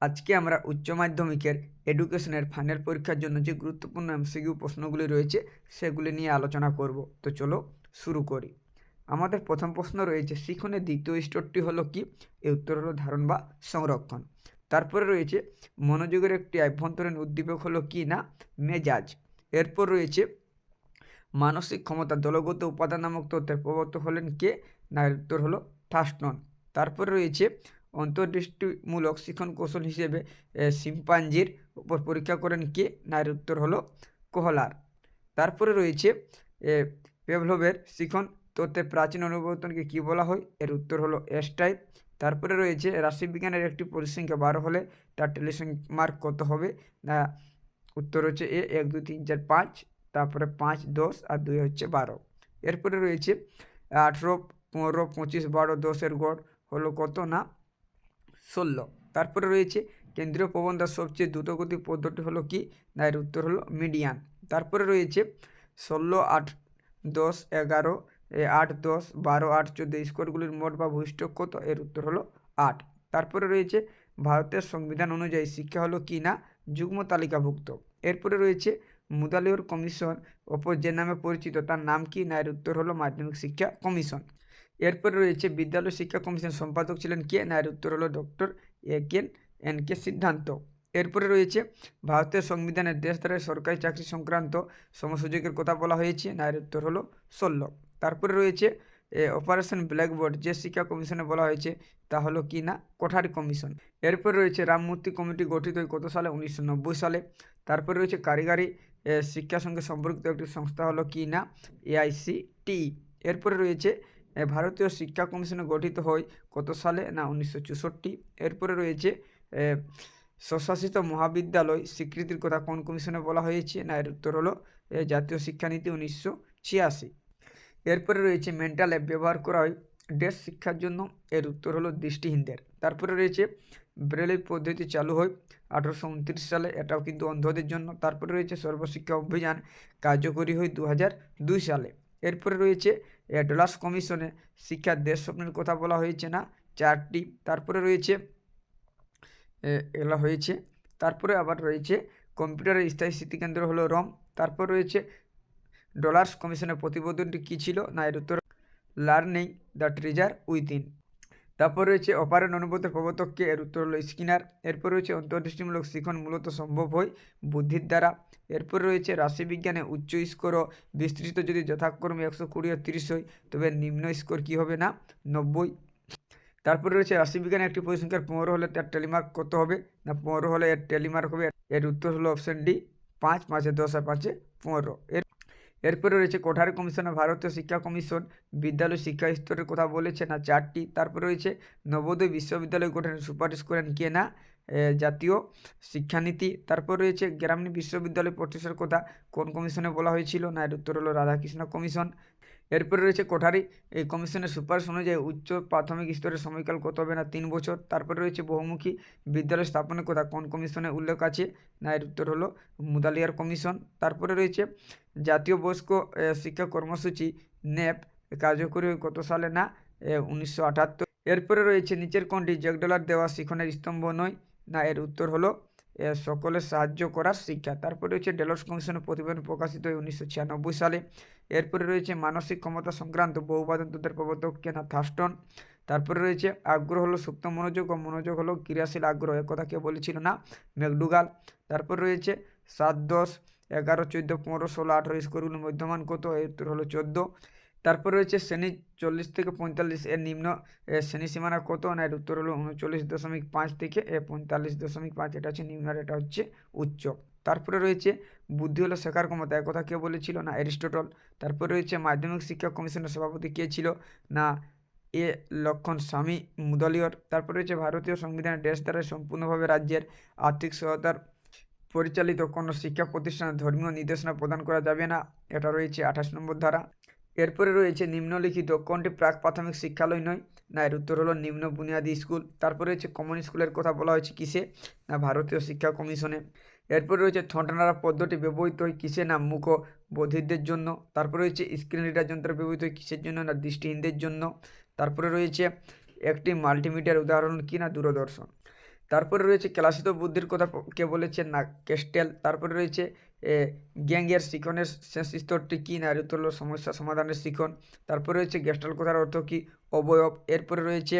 আজকে আমরা উচ্চ মাধ্যমিকের এডুকেশনের ফাইনাল পরীক্ষার জন্য যে গুরুত্বপূর্ণ এমসিকিউ প্রশ্নগুলি রয়েছে, সেগুলি নিয়ে আলোচনা করব। তো চলো শুরু করি। আমাদের প্রথম প্রশ্ন রয়েছে, শিখনের দ্বিতীয় স্তরটি হলো কি? এর উত্তর হলো ধারণ বা সংরক্ষণ। তারপরে রয়েছে, মনোযোগের একটি অভ্যন্তরীণ উদ্দীপক হলো কি না? মেজাজ। এরপর রয়েছে, মানসিক ক্ষমতা দলগত উপাদান নামক তথ্যের প্রবর্তক হলেন কে? না উত্তর হলো থাস্টন। তারপরে রয়েছে অন্তর্দৃষ্টিমূলক শিখন কৌশল হিসেবে শিম্পাঞ্জির উপর পরীক্ষা করেন কে? না এর উত্তর হলো কোহলার। তারপরে রয়েছে পেভলভের শিখন তত্ত্বের প্রাচীন অনুবর্তনকে কী বলা হয়? এর উত্তর হলো এস টাইপ তারপরে রয়েছে, রাশিবিজ্ঞানের একটি পরিসংখ্যা বারো হলে তার টেলিসং মার্ক কত হবে? না, উত্তর হচ্ছে এ, এক, দুই, তিন, চার, পাঁচ। তারপরে পাঁচ, দশ আর দুই হচ্ছে বারো। এরপরে রয়েছে, আঠেরো, পনেরো, পঁচিশ, বারো, দশের গড় হলো কত? না ষোলো। তারপরে রয়েছে কেন্দ্রীয় প্রবন্ধার সবচেয়ে দ্রুতগতি পদ্ধতি হলো কি? না, এর উত্তর হলো মিডিয়ান। তারপরে রয়েছে ষোলো, আট, দশ, এগারো আট, দশ, বারো, আট, চোদ্দ স্কোরগুলির মোট বা ভূষ্ঠ কত? এর উত্তর হলো আট। তারপরে রয়েছে ভারতের সংবিধান অনুযায়ী শিক্ষা হলো কি না? যুগ্ম তালিকাভুক্ত। এরপরে রয়েছে মুদালিয়র কমিশন ওপর যে নামে পরিচিত, তার নাম কি? না, এর উত্তর হলো মাধ্যমিক শিক্ষা কমিশন। এরপরে রয়েছে বিদ্যালয় শিক্ষা কমিশন সম্পাদক ছিলেন কে না এর উত্তর হলো ডক্টর এ কেন এন কে সিদ্ধান্ত। এরপরে রয়েছে ভারতের সংবিধানের দেশ দ্বারা সরকারি চাকরি সংক্রান্ত সমসুযোগের কথা বলা হয়েছে না এর উত্তর হলো ষোলো। তারপরে রয়েছে অপারেশন ব্ল্যাকবোর্ড যে শিক্ষা কমিশনে বলা হয়েছে, তা হলো কি না? কোঠারি কমিশন। এরপরে রয়েছে রামমূর্তি কমিটি গঠিত হয় কত সালে? উনিশশো নব্বই সালে। তারপরে রয়েছে কারিগরি শিক্ষার সঙ্গে সম্পর্কিত একটি সংস্থা হলো কি না? এআইসিটি এরপরে রয়েছে ভারতীয় শিক্ষা কমিশন গঠিত হয় কত সালে? না, উনিশশো চৌষট্টি। এরপরে রয়েছে স্বশাসিত মহাবিদ্যালয় স্বীকৃতির কথা কোন কমিশনে বলা হয়েছে? না, এর উত্তর হলো জাতীয় শিক্ষানীতি উনিশশো ছিয়াশি। এরপরে রয়েছে মেন্টাল অ্যাপ ব্যবহার করা হয় দেশ শিক্ষার জন্য। এর উত্তর হলো দৃষ্টিহীনদের তারপরে রয়েছে ব্রেলি পদ্ধতি চালু হয় আঠারোশো উনত্রিশ সালে। এটাও কিন্তু অন্ধদের জন্য। তারপরে রয়েছে, সর্বশিক্ষা অভিযান কার্যকরী হয় দু হাজার দুই সালে। এরপরে রয়েছে ডলার্স কমিশনে শিক্ষার দেশ স্বপ্নের কথা বলা হয়েছে না, চারটি। তারপরে রয়েছে এগুলো হয়েছে। তারপরে আবার রয়েছে, কম্পিউটারের স্থায়ী স্মৃতিকেন্দ্র হলো রম। তারপর রয়েছে, ডলার্স কমিশনের প্রতিবেদনটি কী ছিল? না, এর উত্তর, লার্নিং দ্য ট্রেজার উইথিন। তারপর রয়েছে অপারেন অনুপাতের প্রবর্তককে এর উত্তর হলো স্কিনার। এরপর রয়েছে অন্তর্দৃষ্টিমূলক শিখন মূলত সম্ভব হয় বুদ্ধির দ্বারা। এরপর রয়েছে রাশিবিজ্ঞানে উচ্চ স্কোর ও বিস্তৃত যদি যথাক্রমে একশো কুড়ি ও তিরিশ হয়, তবে নিম্ন স্কোর কী হবে না? নব্বই। তারপরে রয়েছে রাশিবিজ্ঞানে একটি পরিসংখ্যার পনেরো হলে তার টেলিমার্ক কত হবে? না, পনেরো হলে এর টেলিমার্ক হবে, এর উত্তর হলো অপশন ডি, পাঁচ, পাঁচে দশ আর পাঁচে পনেরো। এর এরপরে রয়েছে কোঠারি কমিশনে ভারতীয় শিক্ষা কমিশন। বিদ্যালয় শিক্ষা স্তরের কথা বলেছে না চারটি। তারপরে রয়েছে নবোদয় বিশ্ববিদ্যালয় গঠনের সুপারিশ করেন কে না জাতীয় শিক্ষানীতি। তারপর রয়েছে গ্রামীণ বিশ্ববিদ্যালয় প্রতিষ্ঠার কথা কোন কমিশনে বলা হয়েছিল? না, এর উত্তর হলো রাধাকৃষ্ণ কমিশন। এরপরে রয়েছে কোঠারি। এই কমিশনের সুপারিশ অনুযায়ী উচ্চ প্রাথমিক স্তরের সময়কাল কত হবে না তিন বছর। তারপরে রয়েছে বহুমুখী বিদ্যালয় স্থাপনের কথা কোন কমিশনে উল্লেখ আছে? না, এর উত্তর হলো মুদালিয়ার কমিশন। তারপরে রয়েছে জাতীয় বয়স্ক শিক্ষা কর্মসূচি, নেপ, কার্যকরী কত সালে না? উনিশশো আটাত্তর। এরপরে রয়েছে নিচের কোনটি জেক ডলার দেওয়া শিখনের স্তম্ভ নয়। না, এর উত্তর হলো এ, সকলের সাহায্য করার শিক্ষা। তারপরে রয়েছে ডেলস কমিশনের প্রতিবেদন প্রকাশিত হয় উনিশশো ছিয়ানব্বই সালে। এরপরে রয়েছে মানসিক ক্ষমতা সংক্রান্ত বহুবাদন তত্ত্বের প্রবর্তক কেনা থাস্টন তারপরে রয়েছে আগ্রহ হলো সুপ্ত মনোযোগ ও মনোযোগ হলো ক্রিয়াশীল আগ্রহ এ কথা কেউ বলেছিল না ম্যাকডুগাল তারপর রয়েছে সাত দশ এগারো চোদ্দ পনেরো ষোলো আঠেরো স্কোরগুলোর মধ্যমান কত এর হলো চোদ্দ। তারপর রয়েছে শ্রেণি চল্লিশ থেকে পঁয়তাল্লিশ এর নিম্ন শ্রেণি সীমানা কত? না এর উত্তর হলো উনচল্লিশ দশমিক পাঁচ থেকে, এ, পঁয়তাল্লিশ দশমিক পাঁচ। এটা হচ্ছে নিম্ন আর এটা হচ্ছে উচ্চ। তারপরে রয়েছে বুদ্ধি হলো শেখার ক্ষমতা, এ কথা কে বলেছিল না? অ্যারিস্টটল তারপরে রয়েছে মাধ্যমিক শিক্ষা কমিশনের সভাপতি কে ছিল না? এ, লক্ষণ স্বামী মুদলিয়র তারপরে রয়েছে ভারতীয় সংবিধানের দেশ দ্বারা সম্পূর্ণভাবে রাজ্যের আর্থিক সহায়তার পরিচালিত কোনো শিক্ষা প্রতিষ্ঠানে ধর্মীয় নির্দেশনা প্রদান করা যাবে না? এটা রয়েছে আঠাশ নম্বর ধারা। এরপরে রয়েছে নিম্নলিখিত, কোনটি প্রাক প্রাথমিক শিক্ষালয় নয়? না, এর উত্তর হলো নিম্ন বুনিয়াদী স্কুল। তারপরে রয়েছে কমন স্কুলের কথা বলা হয়েছে কিসে? না, ভারতীয় শিক্ষা কমিশনে। এরপরে রয়েছে ঠোঁটানাড়া পদ্ধতি ব্যবহৃত হয় কিসে না মুখ বধিরদের জন্য? তারপরে রয়েছে স্ক্রিন রিডার যন্ত্র ব্যবহৃত হয় কিসের জন্য না দৃষ্টিহীনদের জন্য? তারপরে রয়েছে একটি মাল্টিমিডিয়ার উদাহরণ কি না দূরদর্শন? তারপরে রয়েছে ক্লাসিত বুদ্ধির কথা কে বলেছে না কেস্টেল তারপরে রয়েছে গ্যাংয়ের শিখনের শেষ স্তরটি কী না এর উত্তর হলো সমস্যা সমাধানের শিখন তারপরে রয়েছে গেস্টাল কথার অর্থ কী অবয়ব এরপরে রয়েছে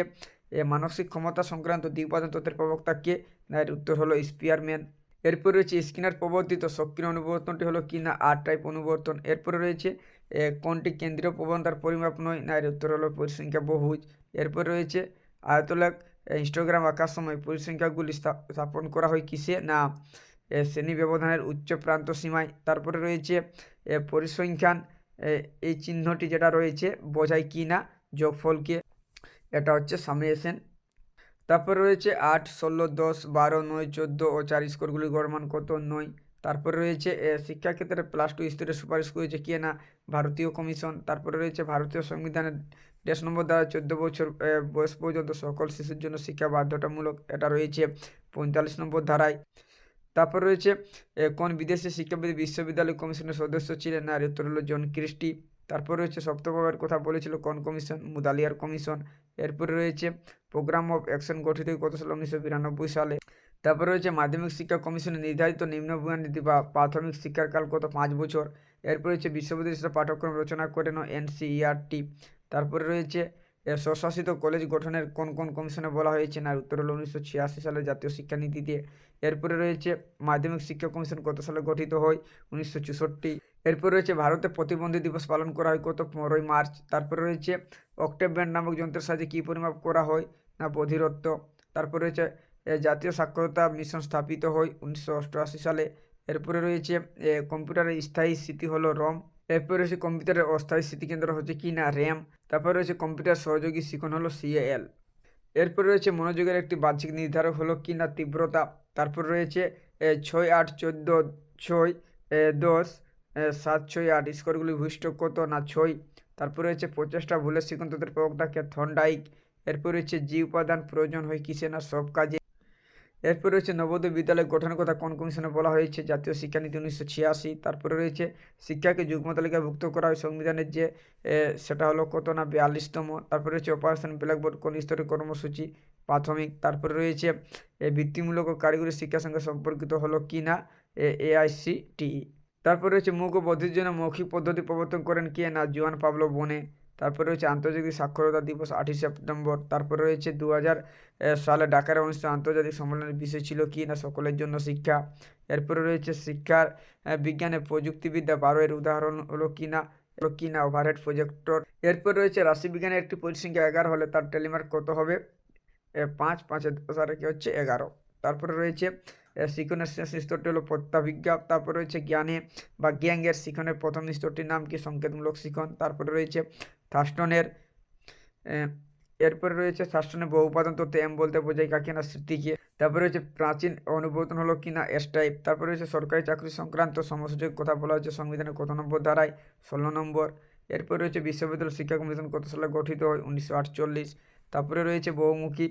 মানসিক ক্ষমতা সংক্রান্ত দ্বিউপাদান তত্ত্বের প্রবক্তা কে না এর উত্তর হলো স্পিয়ারম্যান এরপর রয়েছে স্কিনার প্রবর্তিত সক্রিয় অনুবর্তনটি হলো কি না আর টাইপ অনুবর্তন এরপরে রয়েছে কোনটি কেন্দ্রীয় প্রবণতার পরিমাপ নয় না এর উত্তর হলো পরিসংখ্যা বহুজ এরপর রয়েছে আয়তলাক ইনস্টাগ্রাম আঁকার সময় পরিসংখ্যাগুলি স্থা- স্থাপন করা হয় কিসে না শ্রেণি ব্যবধানের উচ্চ প্রান্ত সীমায়। তারপরে রয়েছে পরিসংখ্যান। এই চিহ্নটি যেটা রয়েছে, বোঝায় কি না যোগফলকে এটা হচ্ছে সামেশন তারপরে রয়েছে আট, ষোলো, দশ, বারো, নয়, চোদ্দ ও চার স্কোরগুলি গড়মান কত, নয়। তারপরে রয়েছে শিক্ষাক্ষেত্রে প্লাস টু স্তরে সুপারিশ করেছে কে না, ভারতীয় কমিশন। তারপরে রয়েছে, ভারতীয় সংবিধানের দেশ নম্বর দ্বারা চোদ্দ বছর বয়স পর্যন্ত সকল শিশুর জন্য শিক্ষা বাধ্যতামূলক। এটা রয়েছে পঁয়তাল্লিশ নম্বর ধারায়। তারপর রয়েছে কোন বিদেশি শিক্ষাবিদ বিশ্ববিদ্যালয় কমিশনের সদস্য ছিলেন? না হলো জন ক্রিস্টি। তারপর রয়েছে সপ্তভাবের কথা বলেছিল কোন কমিশন? মুদালিয়ার কমিশন। এরপরে রয়েছে, প্রোগ্রাম অফ অ্যাকশন গঠিত কত সালে? উনিশশো বিরানব্বই সালে। তারপর রয়েছে, মাধ্যমিক শিক্ষা কমিশনের নির্ধারিত নিম্নবুয়ান নীতি বা প্রাথমিক শিক্ষার কাল কত? পাঁচ বছর। এরপর রয়েছে, বিশ্ববিদ্যালয় পাঠ্যক্রম রচনা করেন এনসিইআরটি। তারপরে রয়েছে স্বশাসিত কলেজ গঠনের কোন কোন কমিশনে বলা হয়েছে না? উত্তর হল উনিশশো ছিয়াশি সালে জাতীয় শিক্ষানীতিতে এরপরে রয়েছে মাধ্যমিক শিক্ষা কমিশন কত সালে গঠিত হয়? উনিশশো চৌষট্টি। এরপর রয়েছে ভারতে প্রতিবন্ধী দিবস পালন করা হয় কত? পনেরোই মার্চ। তারপরে রয়েছে অক্টেভ ব্যান্ড নামক যন্ত্রের সাহায্যে কী পরিমাপ করা হয় না বধিরত্ব তারপরে রয়েছে জাতীয় সাক্ষরতা মিশন স্থাপিত হয় উনিশশো অষ্টআশি সালে। এরপরে রয়েছে কম্পিউটারের স্থায়ী স্মৃতি হলো রম। এরপরে রয়েছে কম্পিউটারের অস্থায়ী স্মৃতিকেন্দ্র হচ্ছে কি না র্যাম তারপরে রয়েছে কম্পিউটার সহযোগী শিখন হলো সিএএল এরপর রয়েছে মনোযোগের একটি বাহ্যিক নির্ধারক হলো কি না তীব্রতা, তারপর রয়েছে ছয় আট চোদ্দ ছয় দশ সাত ছয় আট, স্কোরগুলি ভূষ্ঠ কত না ছয়, তারপর রয়েছে পঞ্চাশটা ভুলের শিক্ষণতন্ত্রের প্রবক্তাকে থন্ডাইক, এরপর রয়েছে জি উপাদান, প্রয়োজন হয় কিসে না, সব কাজে এরপর রয়েছে নবোদয় বিদ্যালয় গঠনের কথা কোন কমিশনে বলা হয়েছে? জাতীয় শিক্ষানীতি উনিশশো ছিয়াশি। তারপরে রয়েছে, শিক্ষাকে যুগ্ম তালিকাভুক্ত করা হয় সংবিধানের যে সেটা হলো কত না বিয়াল্লিশতম। তারপরে রয়েছে অপারেশন ব্ল্যাকবোর্ড কোন স্তরের কর্মসূচি? প্রাথমিক। তারপরে রয়েছে বৃত্তিমূলক ও কারিগরি শিক্ষার সঙ্গে সম্পর্কিত হলো কি না? এআইসিটিই তারপরে রয়েছে মুখ ও বধির জন্য মৌখিক পদ্ধতি প্রবর্তন করেন কে না? জুয়ান পাবলো বনে। তারপরে রয়েছে আন্তর্জাতিক সাক্ষরতা দিবস আটই সেপ্টেম্বর। তারপরে রয়েছে দু হাজার সালে ঢাকার অনুষ্ঠিত আন্তর্জাতিক সম্মেলনের বিষয় ছিল কি না, সকলের জন্য শিক্ষা। এরপরে রয়েছে শিক্ষার বিজ্ঞানে প্রযুক্তিবিদ্যা বারো এর উদাহরণ হলো কি না কি না ওভারহেড প্রজেক্টর এরপর রয়েছে রাশিবিজ্ঞানের একটি পরিসংখ্যা এগারো হলে তার টেলিমার্ক কত হবে? পাঁচ, পাঁচের দশ আর কি হচ্ছে এগারো। তারপরে রয়েছে শিখনের শেষ স্তরটি হলো প্রত্যাভিজ্ঞা তারপরে রয়েছে জ্ঞানে বা জ্ঞাঙ্গের শিখনের প্রথম স্তরটির নাম কি? সংকেতমূলক শিখন তারপরে রয়েছে থাস্টনের এরপরে রয়েছে শাসনের বহু উপাদান তত্ত্বে, এম বলতে বোঝায় কাকে না স্মৃতিকে তারপরে রয়েছে প্রাচীন অনুবর্তন হলো কিনা এস টাইপ তারপরে রয়েছে সরকারি চাকরি সংক্রান্ত সমস্যার কথা বলা হচ্ছে সংবিধানের কত নম্বর ধারায় ষোলো নম্বর। এরপর রয়েছে বিশ্ববিদ্যালয় শিক্ষা কমিশন কত সালে গঠিত হয়? উনিশশো আটচল্লিশ। তারপরে রয়েছে বহুমুখী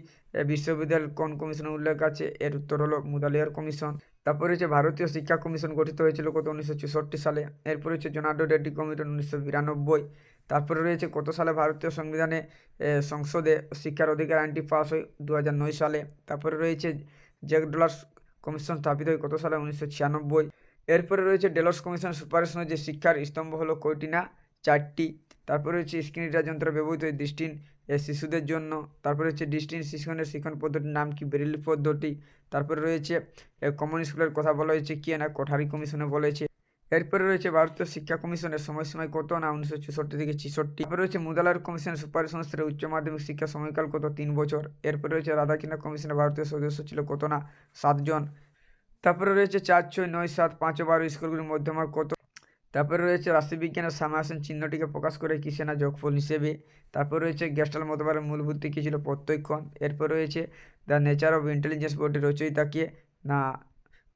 বিশ্ববিদ্যালয় কোন কমিশনের উল্লেখ আছে? এর উত্তর হলো মুদালিয়ার কমিশন। তারপরে রয়েছে ভারতীয় শিক্ষা কমিশন গঠিত হয়েছিল কত? উনিশশো চৌষট্টি সালে। এরপর রয়েছে জোনার্ডো রেড্ডি কমিশন উনিশশো বিরানব্বই। তারপরে রয়েছে কত সালে ভারতীয় সংবিধানে সংসদে শিক্ষার অধিকার আইনটি পাস হয়? দু সালে। তারপরে রয়েছে জ্যাক ডলার্স কমিশন স্থাপিত হয় কত সালে? উনিশশো ছিয়ানব্বই। এরপরে রয়েছে ডেলস কমিশন সুপারিশ যে শিক্ষার স্তম্ভ হলো কয়টি না? চারটি। তারপরে রয়েছে স্ক্রিন যন্ত্র ব্যবহৃত হয় দৃষ্টিন এ, শিশুদের জন্য। তারপরে হচ্ছে দৃষ্টিন শিশুনের শিক্ষণ পদ্ধতির নাম কি? বেরিলি পদ্ধতি। তারপরে রয়েছে কমন স্কুলের কথা বলা হয়েছে কি না কোঠারি কমিশনে বলেছে এরপরে রয়েছে ভারতীয় শিক্ষা কমিশনের সময়সীমায় কত না? উনিশশো চৌষট্টি থেকে ছেষট্টি। তারপরে রয়েছে মুদালার কমিশনের সুপারিশ অনুসারে উচ্চ মাধ্যমিক শিক্ষা সময়কাল কত? তিন বছর। এরপরে রয়েছে রাধাকৃষ্ণ কমিশনের ভারতীয় সদস্য ছিল কত না? সাতজন। তারপরে রয়েছে চার ছয় নয় সাত পাঁচ বারো স্কুলগুলির মধ্যমার কত তারপরে রয়েছে রাশিবিজ্ঞানের সামাসন চিহ্নটিকে প্রকাশ করে কিসে না যোগফল হিসেবে। তারপর রয়েছে গ্যাস্টাল মতবারের মূল ভিত্তি কী ছিল? প্রত্যক্ষণ। এরপর রয়েছে দ্য নেচার অফ ইন্টেলিজেন্স বইটির রচয়িতা কে? না,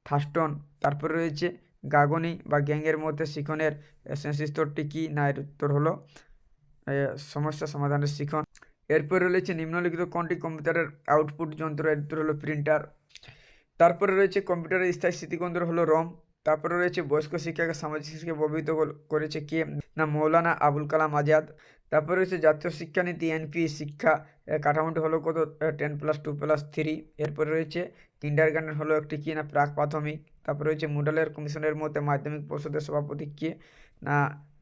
থাস্টন। তারপরে রয়েছে গাগনি বা গ্যাংয়ের মধ্যে শিখনের স্তরটি কী? না, এর উত্তর হলো সমস্যা সমাধানের শিখন। এরপর রয়েছে নিম্নলিখিত কোনটি কম্পিউটারের আউটপুট যন্ত্র, এর উত্তর হলো প্রিন্টার। তারপরে রয়েছে কম্পিউটারের স্থায়ী স্মৃতিকেন্দ্র হলো রম। তারপরে রয়েছে বয়স্ক শিক্ষাকে, সামাজিক শিক্ষাকে প্রভাবিত করেছে কে? না, মৌলানা আবুল কালাম আজাদ। তারপরে রয়েছে জাতীয় শিক্ষানীতি এনপি শিক্ষা কাঠামোটি হলো কত? Ten plus two plus three এরপরে রয়েছে কিন্ডার গার্ডেন হলো একটি কি? না, প্রাক প্রাথমিক। তারপরে রয়েছে মুডালের কমিশনের মধ্যে মাধ্যমিক পরিষদের সভাপতি কে? না,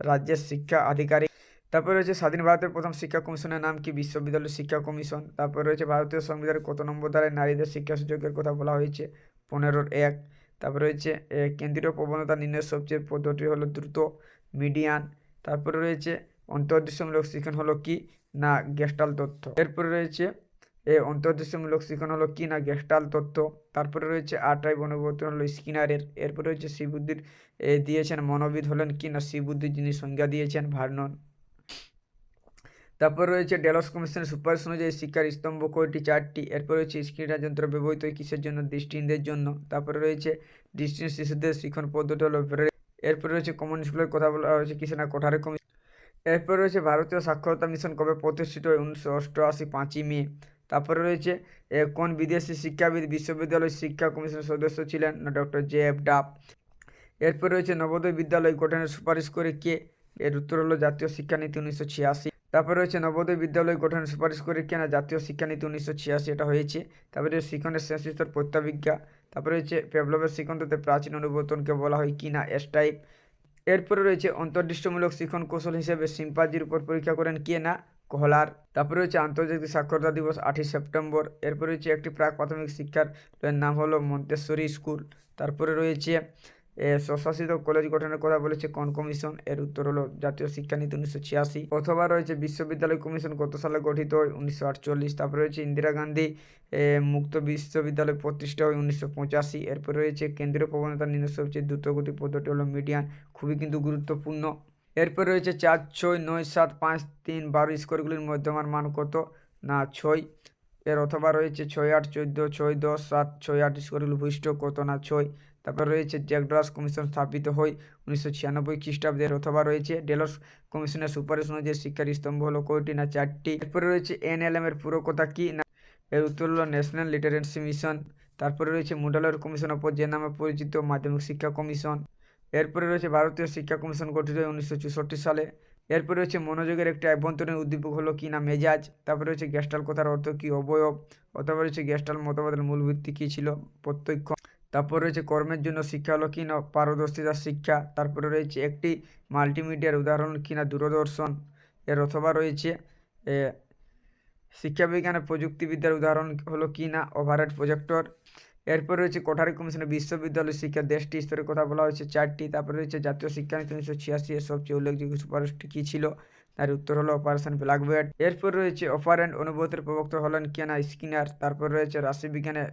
রাজ্যের শিক্ষা আধিকারিক। তারপরে রয়েছে স্বাধীন ভারতের প্রথম শিক্ষা কমিশনের নাম কি? বিশ্ববিদ্যালয় শিক্ষা কমিশন। তারপরে রয়েছে ভারতীয় সংবিধানের কত নম্বর দ্বারায় নারীদের শিক্ষা সুযোগের কথা বলা হয়েছে? পনেরোর এক। তারপরে রয়েছে কেন্দ্রীয় প্রবণতা নির্ণয়ের সবচেয়ে পদ্ধতি হলো দ্রুত মিডিয়ান তারপরে রয়েছে অন্তর্দৃশ্যমূলক শিক্ষণ হলো কি না গেস্টাল তথ্য। এরপরে রয়েছে এ অন্তর্দৃশ্যমূলক শিক্ষণ হলো কি না গেস্টাল তত্ত্ব তারপরে রয়েছে আটাই বনবর্তন হলো স্কিনারের। এরপরে রয়েছে শ্রীবুদ্ধির এ, দিয়েছেন মনোবিদ হলেন কি না শ্রীবুদ্ধির যিনি সংজ্ঞা দিয়েছেন ভার্নন। তারপর রয়েছে ডেলস কমিশনের সুপারিশ অনুযায়ী শিক্ষার স্তম্ভ কয়টি চারটি এরপর রয়েছে স্ক্রিনার যন্ত্র ব্যবহৃত কিসের জন্য? দৃষ্টিহীনদের জন্য। তারপরে রয়েছে দৃষ্টিহীন শিশুদের শিক্ষণ পদ্ধতি হলো। এরপর রয়েছে কমন স্কুলের কথা বলা হয়েছে কিসে না? কোঠারে কমিশন এরপর রয়েছে ভারতীয় সাক্ষরতা মিশন কবে প্রতিষ্ঠিত হয়? উনিশশো অষ্টআশি, পাঁচই মে। তারপরে রয়েছে কোন বিদেশি শিক্ষাবিদ বিশ্ববিদ্যালয় শিক্ষা কমিশনের সদস্য ছিলেন? না ডক্টর জে এফ ডাব। এরপর রয়েছে নবোদয় বিদ্যালয় গঠনের সুপারিশ করে কে? এর উত্তর হলো জাতীয় শিক্ষানীতি উনিশশো ছিয়াশি। তারপরে রয়েছে নবোদয় বিদ্যালয় গঠনের সুপারিশ করে কে না জাতীয় শিক্ষানীতি উনিশশো ছিয়াশি এটা হয়েছে। তারপরে শিক্ষণের শেষ স্তর প্রত্যাবিজ্ঞা। তারপরে রয়েছে পেভলভের শিক্ষণতে প্রাচীন অনুবর্তনকে বলা হয় কি না, এস টাইপ। এরপরে রয়েছে অন্তর্দৃষ্টমূলক শিক্ষণ কৌশল হিসেবে সিম্পাজির উপর পরীক্ষা করেন কে না, কহলার। তারপরে রয়েছে আন্তর্জাতিক সাক্ষরতা দিবস আটই সেপ্টেম্বর। এরপরে রয়েছে একটি প্রাক প্রাথমিক শিক্ষার নাম হলো মন্তেশ্বরী স্কুল। তারপরে রয়েছে স্বশাসিত কলেজ গঠনের কথা বলেছে কোন কমিশন। এর উত্তর হলো জাতীয় শিক্ষানীতি উনিশশো ছিয়াশি। অথবা রয়েছে বিশ্ববিদ্যালয় কমিশন কত সালে গঠিত হয়? উনিশশো আটচল্লিশ। তারপরে রয়েছে ইন্দিরা গান্ধী মুক্ত বিশ্ববিদ্যালয় প্রতিষ্ঠা হয় উনিশশো পঁচাশি। এরপর রয়েছে কেন্দ্রীয় প্রবণতা নির্ণয় সবচেয়ে দ্রুতগতি পদ্ধতি হলো মিডিয়ান। খুবই কিন্তু গুরুত্বপূর্ণ। এরপর রয়েছে চার, ছয়, নয়, সাত, পাঁচ, তিন, বারো স্কোরগুলির মধ্যমার মান কত? না, ছয়। এর অথবা রয়েছে ছয়, আট, চোদ্দ, ছয়, দশ, সাত, ছয়, আট স্কোরগুলি ভূষ্ঠ কত? না, ছয়। তারপর রয়েছে জ্যাকড্রাস কমিশন স্থাপিত হয় উনিশশো ছিয়ানব্বই খ্রিস্টাব্দের অথবা রয়েছে ডেলস কমিশনের সুপারিশ অনুযায়ী শিক্ষার স্তম্ভ হলো কয়টি না চারটি। এরপরে রয়েছে এনএলএম এর পুরো কথা কি না? এর উত্তর হলো ন্যাশনাল লিটারেন্সি মিশন। তারপরে রয়েছে মুডালের কমিশন অপর যে নামে পরিচিত মাধ্যমিক শিক্ষা কমিশন। এরপরে রয়েছে ভারতীয় শিক্ষা কমিশন গঠিত হয় উনিশশো চৌষট্টি সালে। এরপর রয়েছে মনোযোগের একটি আভ্যন্তরীণ উদ্দীপক হলো কি না মেজাজ। তারপরে রয়েছে গ্যাস্টাল কথার অর্থ কি অবয়ব? অথবা রয়েছে গ্যাস্টাল মতবাদের মূল ভিত্তি কী ছিল? প্রত্যক্ষ। তারপর রয়েছে কর্মের জন্য শিক্ষা হলো কি না পারদর্শিতার শিক্ষা। তারপরে রয়েছে একটি মাল্টিমিডিয়ার উদাহরণ কি না, দূরদর্শন। এর অথবা রয়েছে শিক্ষাবিজ্ঞানের প্রযুক্তিবিদ্যার উদাহরণ হলো কি না ওভারহেড প্রজেক্টর এরপর রয়েছে কোঠারি কমিশনের বিশ্ববিদ্যালয় শিক্ষা, দেশটি স্তরের কথা বলা হয়েছে চারটি। তারপরে রয়েছে জাতীয় শিক্ষানীতি উনিশশো ছিয়াশি এর সবচেয়ে উল্লেখযোগ্য সুপারিশটি কী ছিল? তার উত্তর হলো অপারেশন ব্ল্যাকবেড এরপর রয়েছে অপারেন্ট অনুভূতির প্রবক্তা হলেন কেনা স্কিনার। তারপর রয়েছে রাশিবিজ্ঞানে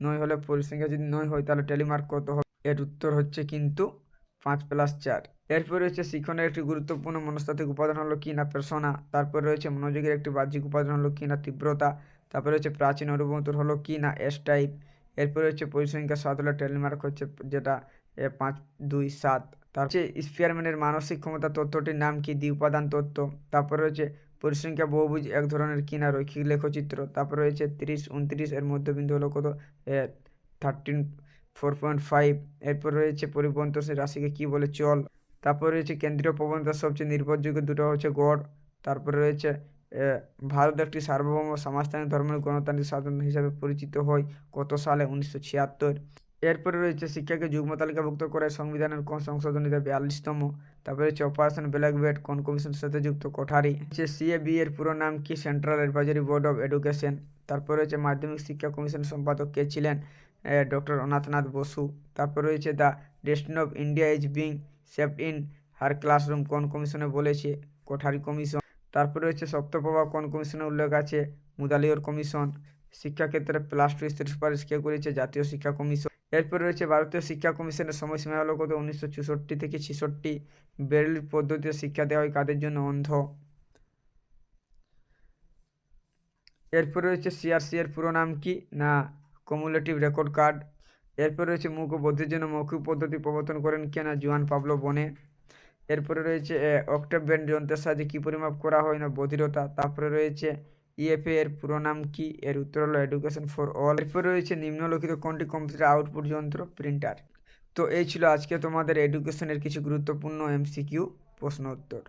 নয় হলে পরিসংখ্যা যদি নয় হয় তাহলে টেলিমার্ক কত হবে? এর উত্তর হচ্ছে কিন্তু পাঁচ প্লাস চার। এরপরে রয়েছে শিক্ষণের একটি গুরুত্বপূর্ণ মনস্তাত্ত্বিক উপাদান হলো কি না? পের্সোনা তারপর রয়েছে মনোযোগের একটি বাহ্যিক উপাদান হলো কি না? তীব্রতা। তারপরে রয়েছে প্রাচীন অনুবন্তর হলো কি না? এস টাইপ এরপরে হচ্ছে পরিসংখ্যা সাত হলো টেলিমার্ক হচ্ছে যেটা এ, পাঁচ দুই সাত। তার হচ্ছে স্পিয়ারম্যানের মানসিক ক্ষমতা তত্ত্বটির নাম কি? দ্বি উপাদান তত্ত্ব। তারপর রয়েছে পরিসংখ্যা বহুভুজ এক ধরনের কিনা রৈখিক লেখচিত্র। তারপর রয়েছে তিরিশ, উনত্রিশ, এর মধ্যবিন্দু হলো কত? থার্টিন ফোর পয়েন্ট ফাইভ এরপর রয়েছে পরিবন্তশীল রাশিকে কি বলে? চল। তারপর রয়েছে কেন্দ্রীয় প্রবণতার সবচেয়ে নির্ভরযোগ্য দুটো হচ্ছে গড়। তারপরে রয়েছে ভারত একটি সার্বভৌম সমাজতান্ত্রিক ধর্মের গণতান্ত্রিক সাধন হিসাবে পরিচিত হয় কত সালে? উনিশশো ছিয়াত্তর। এরপরে রয়েছে শিক্ষাকে যুগ্ম তালিকাভুক্ত করে সংবিধানের কোন সংশোধনীতে বিয়াল্লিশতম, তারপরে হচ্ছে অপারেশন ব্ল্যাক বেড কোন কমিশনের সাথে যুক্ত কোঠারি, হচ্ছে সিএবি এর পুরো নাম কি central advisory board of education, তারপর রয়েছে মাধ্যমিক শিক্ষা কমিশন সম্পাদক কে ছিলেন ডক্টর অনাথনাথ বসু, তারপর রয়েছে the destiny of India is being shaped in her classroom কোন কমিশনে বলেছে, কোঠারি কমিশন, তারপরে রয়েছে সপ্তপ্রভা কোন কমিশনের উল্লেখ আছে মুদালিয়র কমিশন, শিক্ষাক্ষেত্রে প্লাস টু স্তরের সুপারিশ কে করেছে জাতীয় শিক্ষা কমিশন এরপর রয়েছে ভারতীয় শিক্ষা কমিশনের সময়সীমা হলো কত উনিশশো চৌষট্টি থেকে ছেষট্টি বেরেল পদ্ধতিতে শিক্ষা দেওয়া হয় কাদের জন্য অন্ধ। এরপরে রয়েছে সিআরসি এর পুরো নাম কি? না কমুলেটিভ রেকর্ড কার্ড এরপর রয়েছে মুখ ও বৌদ্ধের জন্য মৌখিক পদ্ধতি প্রবর্তন করেন কে না? জুয়ান পাবলো বনে। এরপরে রয়েছে অক্টেভ ব্যান্ড যন্ত্রের সাহায্যে কী পরিমাপ করা হয় না? বধিরতা। তারপরে রয়েছে ইএফএ এর পুরো নাম কি? এর উত্তর হলো এডুকেশন ফর অল এরপর রয়েছে নিম্নলিখিত কোনটি কম্পিউটার আউটপুট যন্ত্র? প্রিন্টার তো এই ছিল আজকে তোমাদের এডুকেশনের কিছু গুরুত্বপূর্ণ এমসিকিউ প্রশ্ন উত্তর